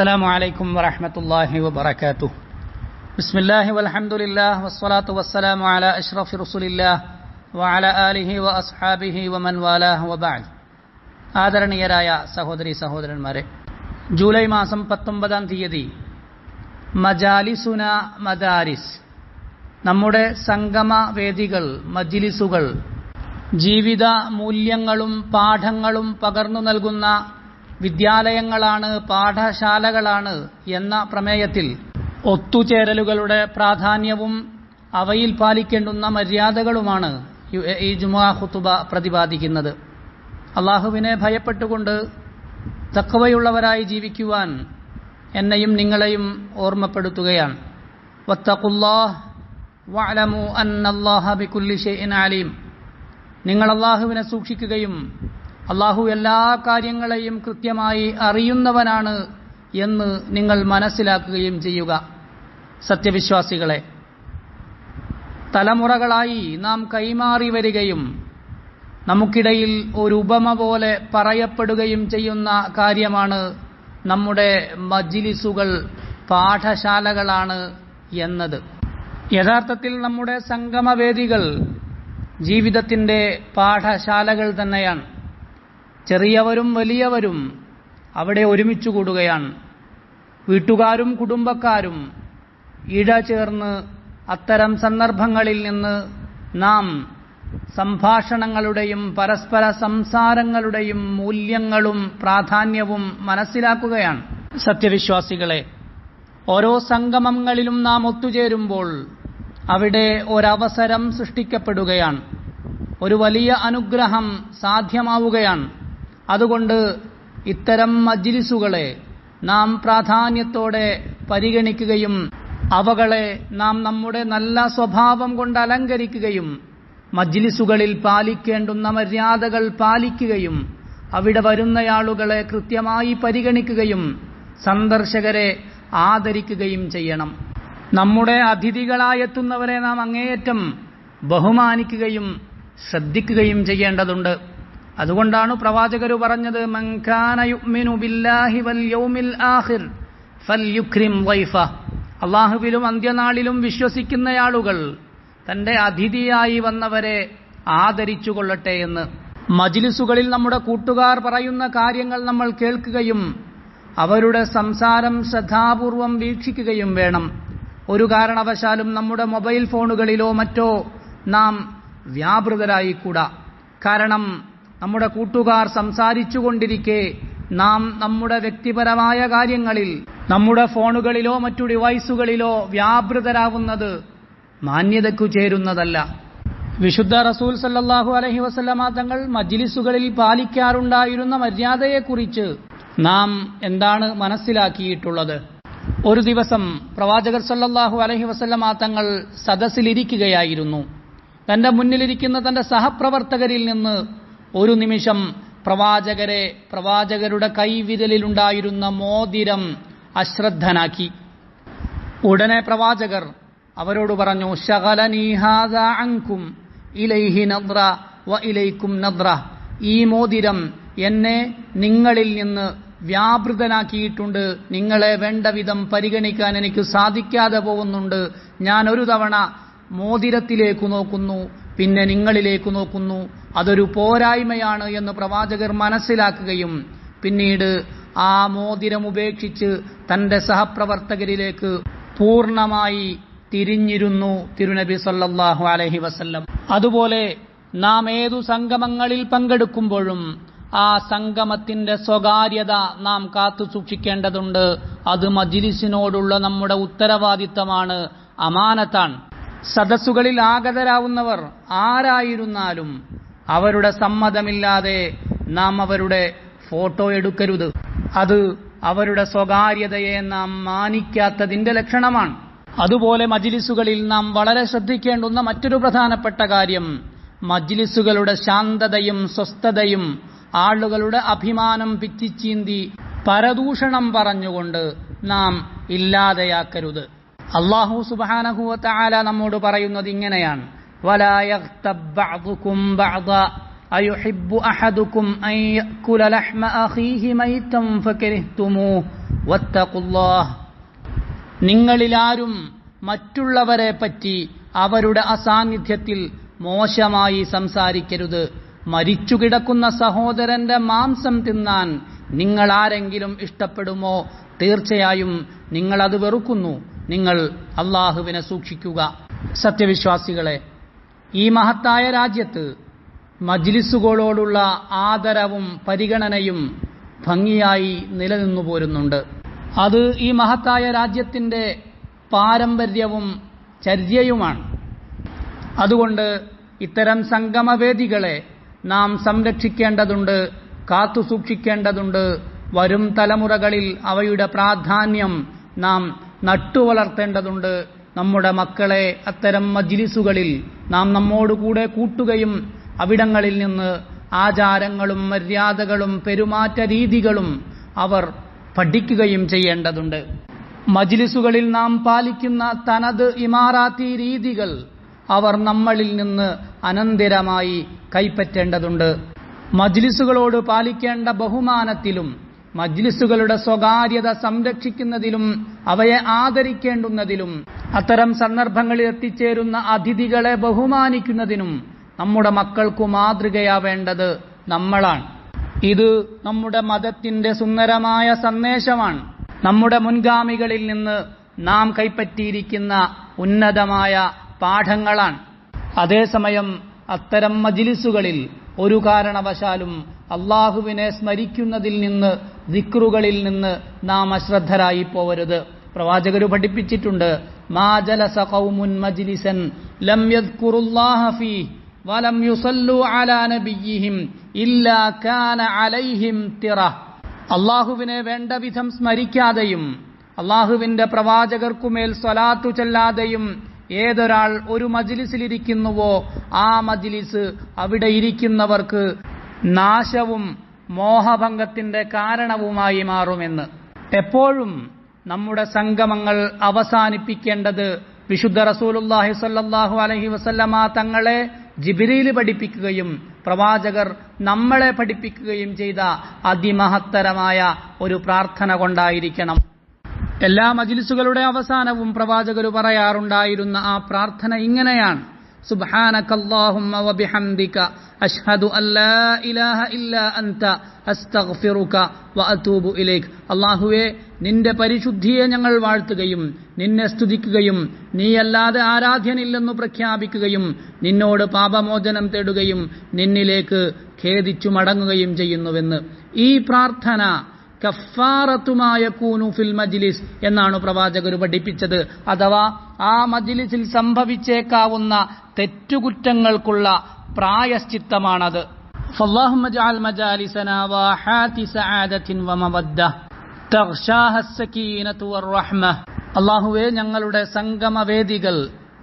السلام عليكم ورحمة الله وبركاته بسم الله والحمد لله والصلاة والسلام على أشرف رسول الله وعلى آله وأصحابه ومن والاه وبعد ആദരണീയരായ സഹോദരി സഹോദരന്മാരെ ജൂലൈ മാസം പത്തൊമ്പതാം തീയതി മജാലിസുന മദാരിസ് നമ്മുടെ സംഗമ വേദികൾ മജ്ലിസുകൾ ജീവിത മൂല്യങ്ങളും പാഠങ്ങളും പകർന്നു നൽകുന്ന വിദ്യാലയങ്ങളാണ് പാഠശാലകളാണ് എന്ന പ്രമേയത്തിൽ ഒത്തുചേരലുകളുടെ പ്രാധാന്യവും അവയിൽ പാലിക്കേണ്ടുന്ന മര്യാദകളുമാണ് ഈ ജുമാ ഹുത്തുബ പ്രതിപാദിക്കുന്നത്. അള്ളാഹുവിനെ ഭയപ്പെട്ടുകൊണ്ട് തക്കവയുള്ളവരായി ജീവിക്കുവാൻ എന്നെയും നിങ്ങളെയും ഓർമ്മപ്പെടുത്തുകയാണ്. വത്തഖുല്ലാഹ് വഅലമു അന്നല്ലാഹ ബികുല്ലി അലീം. നിങ്ങൾ അള്ളാഹുവിനെ സൂക്ഷിക്കുകയും അള്ളാഹു എല്ലാ കാര്യങ്ങളെയും കൃത്യമായി അറിയുന്നവനാണ് എന്ന് നിങ്ങൾ മനസ്സിലാക്കുകയും ചെയ്യുക. സത്യവിശ്വാസികളെ തലമുറകളായി നാം കൈമാറി വരികയും നമുക്കിടയിൽ ഒരു ഉപമ പോലെ പറയപ്പെടുകയും ചെയ്യുന്ന കാര്യമാണ് നമ്മുടെ മജ്ലിസുകൾ പാഠശാലകളാണ് എന്നത്. യഥാർത്ഥത്തിൽ നമ്മുടെ സംഗമവേദികൾ ജീവിതത്തിന്റെ പാഠശാലകൾ തന്നെയാണ്. ചെറിയവരും വലിയവരും അവിടെ ഒരുമിച്ച് കൂടുകയാണ്. വീട്ടുകാരും കുടുംബക്കാരും ഇഴ ചേർന്ന് അത്തരം സന്ദർഭങ്ങളിൽ നിന്ന് നാം സംഭാഷണങ്ങളുടെയും പരസ്പര സംസാരങ്ങളുടെയും മൂല്യങ്ങളും പ്രാധാന്യവും മനസ്സിലാക്കുകയാണ്. സത്യവിശ്വാസികളെ ഓരോ സംഗമങ്ങളിലും നാം ഒത്തുചേരുമ്പോൾ അവിടെ ഒരവസരം സൃഷ്ടിക്കപ്പെടുകയാണ്. ഒരു വലിയ അനുഗ്രഹം സാധ്യമാവുകയാണ്. അതുകൊണ്ട് ഇത്തരം മജ്ലിസുകളെ നാം പ്രാധാന്യത്തോടെ പരിഗണിക്കുകയും അവകളെ നാം നമ്മുടെ നല്ല സ്വഭാവം കൊണ്ട് അലങ്കരിക്കുകയും മജ്ലിസുകളിൽ പാലിക്കേണ്ടുന്ന മര്യാദകൾ പാലിക്കുകയും അവിടെ വരുന്നയാളുകളെ കൃത്യമായി പരിഗണിക്കുകയും സന്ദർശകരെ ആദരിക്കുകയും ചെയ്യണം. നമ്മുടെ അതിഥികളായെത്തുന്നവരെ നാം അങ്ങേയറ്റം ബഹുമാനിക്കുകയും ശ്രദ്ധിക്കുകയും ചെയ്യേണ്ടതുണ്ട്. അതുകൊണ്ടാണ് പ്രവാചകർ പറഞ്ഞത് അള്ളാഹുവിലും അന്ത്യനാളിലും വിശ്വസിക്കുന്നയാളുകൾ തന്റെ അതിഥിയായി വന്നവരെ ആദരിച്ചു കൊള്ളട്ടെ എന്ന്. മജിലിസുകളിൽ നമ്മുടെ കൂട്ടുകാർ പറയുന്ന കാര്യങ്ങൾ നമ്മൾ കേൾക്കുകയും അവരുടെ സംസാരം ശ്രദ്ധാപൂർവം വീക്ഷിക്കുകയും വേണം. ഒരു കാരണവശാലും നമ്മുടെ മൊബൈൽ ഫോണുകളിലോ മറ്റോ നാം വ്യാപൃതരായിക്കൂടാ. കാരണം നമ്മുടെ കൂട്ടുകാർ സംസാരിച്ചുകൊണ്ടിരിക്കെ നാം നമ്മുടെ വ്യക്തിപരമായ കാര്യങ്ങളിൽ നമ്മുടെ ഫോണുകളിലോ മറ്റു ഡിവൈസുകളിലോ വ്യാപൃതരാവുന്നത് മാന്യതയ്ക്കു ചേരുന്നതല്ല. വിശുദ്ധ റസൂൽ സല്ലാഹു അലഹി വസ്ലമ തങ്ങൾ മജ്ലിസുകളിൽ പാലിക്കാറുണ്ടായിരുന്ന മര്യാദയെക്കുറിച്ച് നാം എന്താണ് മനസ്സിലാക്കിയിട്ടുള്ളത്? ഒരു ദിവസം പ്രവാചകർ സല്ലാഹു അലഹി വസ്ലമ തങ്ങൾ സദസ്സിലിരിക്കുകയായിരുന്നു. തന്റെ മുന്നിലിരിക്കുന്ന തന്റെ സഹപ്രവർത്തകരിൽ നിന്ന് ഒരു നിമിഷം പ്രവാചകരെ പ്രവാചകരുടെ കൈവിരലിലുണ്ടായിരുന്ന മോതിരം അശ്രദ്ധനാക്കി. ഉടനെ പ്രവാചകർ അവരോട് പറഞ്ഞു ശകലനീഹാദും ഇലൈഹി വ ഇലൈക്കും ഈ മോതിരം എന്നെ നിങ്ങളിൽ നിന്ന് വ്യാപൃതനാക്കിയിട്ടുണ്ട്. നിങ്ങളെ വേണ്ട വിധം പരിഗണിക്കാൻ എനിക്ക് സാധിക്കാതെ പോകുന്നുണ്ട്. ഞാൻ ഒരു തവണ മോതിരത്തിലേക്ക് നോക്കുന്നു പിന്നെ നിങ്ങളിലേക്ക് നോക്കുന്നു. അതൊരു പോരായ്മയാണ് എന്ന് പ്രവാചകർ മനസ്സിലാക്കുകയും പിന്നീട് ആ മോതിരം ഉപേക്ഷിച്ച് തന്റെ സഹപ്രവർത്തകരിലേക്ക് പൂർണമായി തിരിഞ്ഞിരുന്നു തിരുനബി സല്ലാഹു അലഹി വസല്ലം. അതുപോലെ നാം ഏതു സംഗമങ്ങളിൽ പങ്കെടുക്കുമ്പോഴും ആ സംഗമത്തിന്റെ സ്വകാര്യത നാം കാത്തു സൂക്ഷിക്കേണ്ടതുണ്ട്. അത് മജിലിസിനോടുള്ള നമ്മുടെ ഉത്തരവാദിത്തമാണ് അമാനത്താണ്. സദസ്സുകളിൽ ആഗതരാവുന്നവർ ആരായിരുന്നാലും അവരുടെ സമ്മതമില്ലാതെ നാം അവരുടെ ഫോട്ടോ എടുക്കരുത്. അത് അവരുടെ സ്വകാര്യതയെ നാം മാനിക്കാത്തതിന്റെ ലക്ഷണമാണ്. അതുപോലെ മജിലിസുകളിൽ നാം വളരെ ശ്രദ്ധിക്കേണ്ടുന്ന മറ്റൊരു പ്രധാനപ്പെട്ട കാര്യം മജ്ലിസുകളുടെ ശാന്തതയും സ്വസ്ഥതയും ആളുകളുടെ അഭിമാനം പിച്ചിച്ചീന്തി പരദൂഷണം പറഞ്ഞുകൊണ്ട് നാം ഇല്ലാതെയാക്കരുത്. അള്ളാഹു സുബാനഹുവത്ത ആല നമ്മോട് പറയുന്നത് ഇങ്ങനെയാണ്. أيحب أحدكم أن يأكل لحم أخيه ميتا فكرهتموه വത്തഖുല്ലാഹ് നിങ്ങളിലാരും മറ്റുള്ളവരെ പറ്റി അവരുടെ അസാന്നിധ്യത്തിൽ മോശമായി സംസാരിക്കരുത് മരിച്ചു കിടക്കുന്ന സഹോദരന്റെ മാംസം തിന്നാൻ നിങ്ങൾ ആരെങ്കിലും ഇഷ്ടപ്പെടുമോ തീർച്ചയായും നിങ്ങൾ അത് വെറുക്കുന്നു നിങ്ങൾ അള്ളാഹുവിനെ സൂക്ഷിക്കുക സത്യവിശ്വാസികളെ ഈ മഹത്തായ രാജ്യത്ത് മജ്ലിസുകളോടുള്ള ആദരവും പരിഗണനയും ഭംഗിയായി നിലനിന്നു പോരുന്നുണ്ട്. അത് ഈ മഹത്തായ രാജ്യത്തിന്റെ പാരമ്പര്യവും ചര്യയുമാണ് അതുകൊണ്ട് ഇത്തരം സംഗമവേദികളെ നാം സംരക്ഷിക്കേണ്ടതുണ്ട് കാത്തുസൂക്ഷിക്കേണ്ടതുണ്ട് വരും തലമുറകളിൽ അവയുടെ പ്രാധാന്യം നാം നട്ടുവളർത്തേണ്ടതുണ്ട്. നമ്മുടെ മക്കളെ അത്തരം മജ്ലിസുകളിൽ നാം നമ്മോടുകൂടെ കൂട്ടുകയും അവിടങ്ങളിൽ നിന്ന് ആചാരങ്ങളും മര്യാദകളും പെരുമാറ്റ രീതികളും അവർ പഠിക്കുകയും ചെയ്യേണ്ടതുണ്ട്. മജ്ലിസുകളിൽ നാം പാലിക്കുന്ന തനത് ഇമാറാത്തി രീതികൾ അവർ നമ്മളിൽ നിന്ന് അനന്തരമായി കൈപ്പറ്റേണ്ടതുണ്ട്. മജ്ലിസുകളോട് പാലിക്കേണ്ട ബഹുമാനത്തിലും മജ്ലിസുകളുടെ സ്വകാര്യത സംരക്ഷിക്കുന്നതിലും അവയെ ആദരിക്കേണ്ടുന്നതിലും അത്തരം സന്ദർഭങ്ങളിൽ എത്തിച്ചേരുന്ന അതിഥികളെ ബഹുമാനിക്കുന്നതിനും നമ്മുടെ മക്കൾക്കു മാതൃകയാവേണ്ടത് നമ്മളാണ്. ഇത് നമ്മുടെ മതത്തിന്റെ സുന്ദരമായ സന്ദേശമാണ്. നമ്മുടെ മുൻഗാമികളിൽ നിന്ന് നാം കൈപ്പറ്റിയിരിക്കുന്ന ഉന്നതമായ പാഠങ്ങളാണ്. അതേസമയം അത്തരം മജിലിസുകളിൽ ഒരു കാരണവശാലും അള്ളാഹുവിനെ സ്മരിക്കുന്നതിൽ നിന്ന് ദിക്റുകളിൽ നിന്ന് നാം അശ്രദ്ധരായി പോവരുത്. പ്രവാചകർ പഠിപ്പിച്ചിട്ടുണ്ട് മാ ജലസ ഖൗമുൻ മജ്ലിസൻ ലം الله فيه വലം യുസല്ലു അലാ نبيهم ഇല്ലാ കാന അലൈഹിം തിറ. അള്ളാഹുവിനെ വേണ്ട വിധം സ്മരിക്കാതെയും അള്ളാഹുവിന്റെ പ്രവാചകർക്കുമേൽ സ്വലാത്തു ചെല്ലാതെയും ഏതൊരാൾ ഒരു മജിലിസിലിരിക്കുന്നുവോ ആ മജിലിസ് അവിടെ ഇരിക്കുന്നവർക്ക് നാശവും മോഹഭംഗത്തിന്റെ കാരണവുമായി മാറുമെന്ന്. എപ്പോഴും നമ്മുടെ സംഗമങ്ങൾ അവസാനിപ്പിക്കേണ്ടത് വിശുദ്ധ റസൂലുല്ലാഹി സല്ലാഹു അലഹി വസല്ലമ തങ്ങളെ ജിബിരിയിൽ പഠിപ്പിക്കുകയും പ്രവാചകർ നമ്മളെ പഠിപ്പിക്കുകയും ചെയ്ത അതിമഹത്തരമായ ഒരു പ്രാർത്ഥന കൊണ്ടായിരിക്കണം. എല്ലാ മജിലിസുകളുടെ അവസാനവും പ്രവാചകർ പറയാറുണ്ടായിരുന്ന ആ പ്രാർത്ഥന ഇങ്ങനെയാണ്. സുബ്ഹാനകല്ലാഹുമ്മ أشهد അഷ്ഹദു അല്ലാ ഇലാഹ إلا അൻത. അസ്തഗ്ഫിറുക وأتوب إليك അല്ലാഹുവേ നിന്റെ പരിശുദ്ധിയെ ഞങ്ങൾ വാഴ്ത്തുകയും നിന്നെ സ്തുതിക്കുകയും നീയല്ലാതെ ആരാധ്യനില്ലെന്നു പ്രഖ്യാപിക്കുകയും നിന്നോട് പാപമോചനം തേടുകയും നിന്നിലേക്ക് ഖേദിച്ചു മടങ്ങുകയും ചെയ്യുന്നുവെന്ന്. ഈ പ്രാർത്ഥന കഫാറത്തുമായ കൂനു ഫിൽ മജ്ലിസ് എന്നാണ് പ്രവാചകർ പഠിപ്പിച്ചത്. അഥവാ ആ മജ്ലിസിൽ സംഭവിച്ചേക്കാവുന്ന തെറ്റുകുറ്റങ്ങൾക്കുള്ള പ്രായശ്ചിത്തമാണത് فاللهم اجعل مجالسنا واحات سعادة ومودة تغشاها السكينة والرحمة അള്ളാഹുവെ ഞങ്ങളുടെ സംഗമവേദികൾ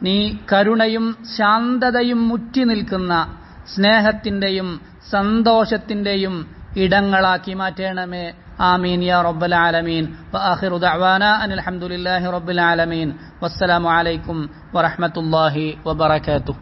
നീ കരുണയും ശാന്തതയും മുറ്റി നിൽക്കുന്ന സ്നേഹത്തിന്റെയും സന്തോഷത്തിന്റെയും ഇടങ്ങളാക്കി മാറ്റണമേ آمين يا رب العالمين. وآخر دعوانا أن الحمد لله رب العالمين. والسلام عليكم ورحمة الله وبركاته.